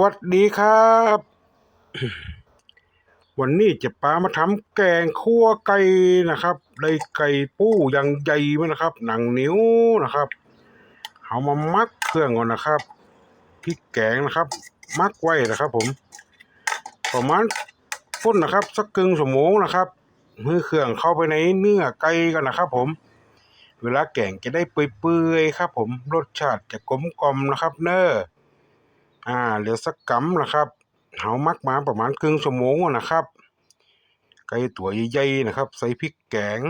วัสดีครับ วันนี้จะปามาทำแกงคั่วไก่นะครับได้ไก่ปู้อยังใหญ่มานะครับ หนังนิ้วนะครับเอามามักเครื่องก่อนนะครับพริกแกงนะครับ มักไว้นะครับ ผม ประมาณพุ่นนะครับ สักกึ่งชั่วโมงนะครับมือเครื่องเข้าไปในเนื้อไก่กันนะครับ ผม เวลาแกงจะได้เปื่อยๆครับ ผมรสชาติจะกลมกล่อมนะครับ เนอ้อ อ่าเหลือสักกำนะครับเฮามักมาประมาณครึ่งชั่วโมงอะนะครับ ไก่ตัวใหญ่ๆนะครับ ใส่พริกแกง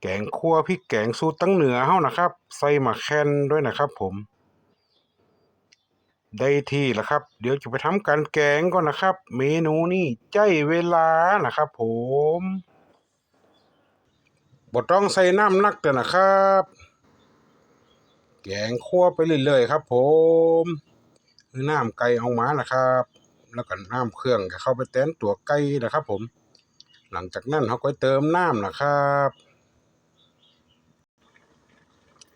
แกงคั่วพริกแกงสูตรตั้งเหนือเฮานะครับ ใส่หมะแคนด้วยนะครับ ผม ได้ที่แล้วครับ เดี๋ยวจะไปทำการแกงก่อนนะครับ เมนูนี้ใจเวลานะครับ ผมบ่ต้องใส่น้ำนักเด้อนะครับ แกงคั่วไปเรื่อยๆครับ ผมน้ำไก่เอามานะครับ แล้วก็น้ำเครื่องก็เข้าไปแต้นตัวไก่นะครับผม หลังจากนั้นเขาก็เติมน้ำนะครับ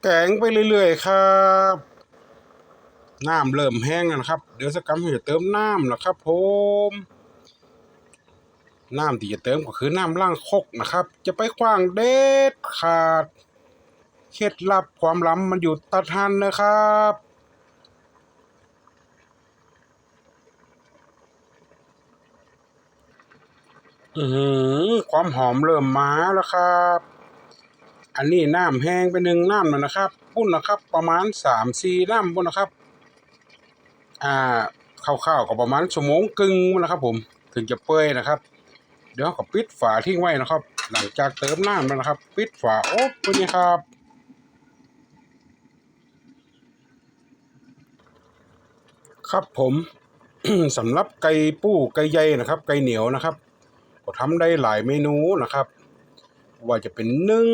แกงไปเรื่อยๆครับน้ำเริ่มแห้งนะครับ เดี๋ยวสักกำจะเติมน้ำนะครับ ผม น้ำที่จะเติมก็คือน้ำล้างคกนะครับ จะไปขว้างเด็ดขาด เคล็ดลับความล้ำมันอยู่ตัดทันนะครับอือหือความหอมเริ่มมาแล้วครับ อันนี้น้ำแห้งไปหนึ่งน้ำแล้วนะครับปุ้นนะครับ ประมาณสามสี่น้ำปุ้นนะครับ อ่าคร่าวๆก็ประมาณชั่วโมงกึ่งนะครับ ผมถึงจะเปื่อยนะครับ เดี๋ยวก็ปิดฝาทิ้งไว้นะครับ หลังจากเติมน้ำแล้วนะครับ ปิดฝาโอ๊บตัวนี้ครับ ครับผมสำหรับไก่ปู้ไก่ใหญ่นะครับ ไก่เหนียวนะครับ ก็ทำได้หลายเมนูนะครับ ว่าจะเป็นนึ่ง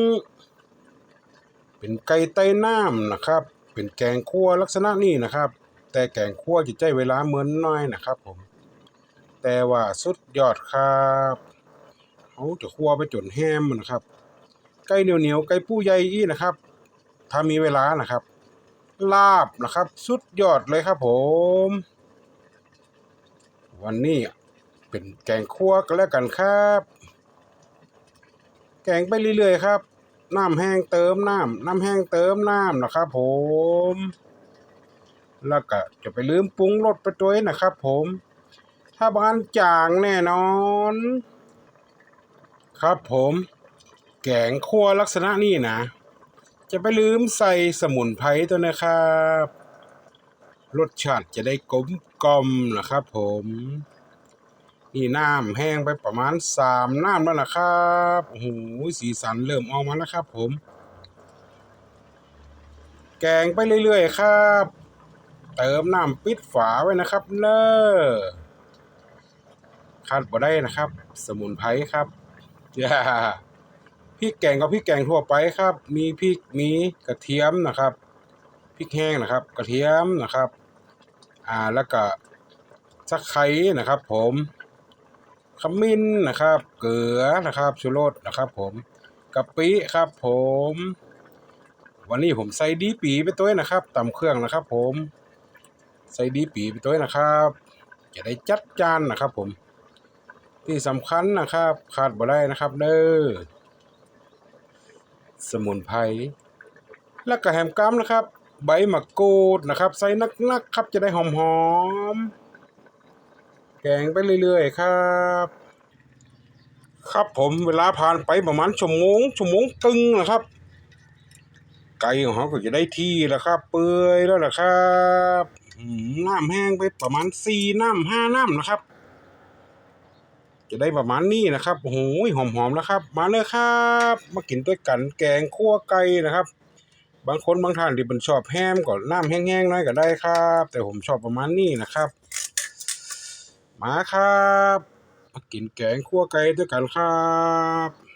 เป็นไก่ไต้น้ำนะครับ เป็นแกงคั่วลักษณะนี้นะครับ แต่แกงคั่วจะใช้เวลาเหมือนน้อยนะครับ ผม แต่ว่าสุดยอดครับเขาจะคั่วไปจนแห้มนะครับ ไก่เหนียวเหนียวไก่ปู้ใหญ่อีนะครับ ถ้ามีเวลานะครับ ลาบนะครับ สุดยอดเลยครับผม วันนี้เป็นแกงคั่วกันแล้วกันครับ แกงไปเรื่อยๆครับ น้ำแห้งเติมน้ำน้ำแห้งเติมน้ำนะครับผม แล้วก็จะไปลืมปรุงรสไปด้วยนะครับผม ถ้าบ้านจางแน่นอน ครับผม แกงคั่วลักษณะนี้นะ จะไปลืมใส่สมุนไพรตัวนะครับ รสชาติจะได้กลมกลมนะครับผม นี่น้ำแห้งไปประมาณสามน้ำแล้วนะครับโอ้โหสีสันเริ่มออกมาแล้วครับผม แกงไปเรื่อยๆครับ เติมน้ำปิดฝาไว้นะครับเนอะขาดบ่ได้นะครับ สมุนไพรครับย่า พริกแกงกับพริกแกงทั่วไปครับ มีพริกมีกระเทียมนะครับพริกแห้งนะครับ กระเทียมนะครับ อ่าแล้วก็สักไคร้นะครับ ผมขมิ้นนะครับ เกลือนะครับชูรสนะครับ ผมกะปิครับ ผม วันนี้ผมใส่ดีปีไปตัวนะครับตำเครื่องนะครับ ผม ใส่ดีปีไปตัวนะครับจะได้จัดจานนะครับ ผม ที่สำคัญนะครับ ขาดบ่ได้นะครับ เด้อ สมุนไพรแล้วก็แฮมกัมนะครับ ใบมะกรูดนะครับ ใส่นักๆครับจะได้หอมๆแกงไปเรื่อยๆครับ ครับผมเวลาผ่านไปประมาณชั่วโมงชั่วโมงครึ่งนะครับ ไก่ของเขาก็จะได้ที่แล้วครับ เปื่อยแล้วนะครับน้ำแห้งไปประมาณสี่น้ำห้าน้ำนะครับ จะได้ประมาณนี้นะครับโอ้โหหอมๆนะครับ มาเลยครับ มากินด้วยกันแกงคั่วไก่นะครับ บางคนบางท่านที่เป็นชอบแฮมก็น้ำแห้งๆหน้อยก็ได้ครับ แต่ผมชอบประมาณนี้นะครับ มาครับ มากินแกงคั่วไก่ด้วยกันครับ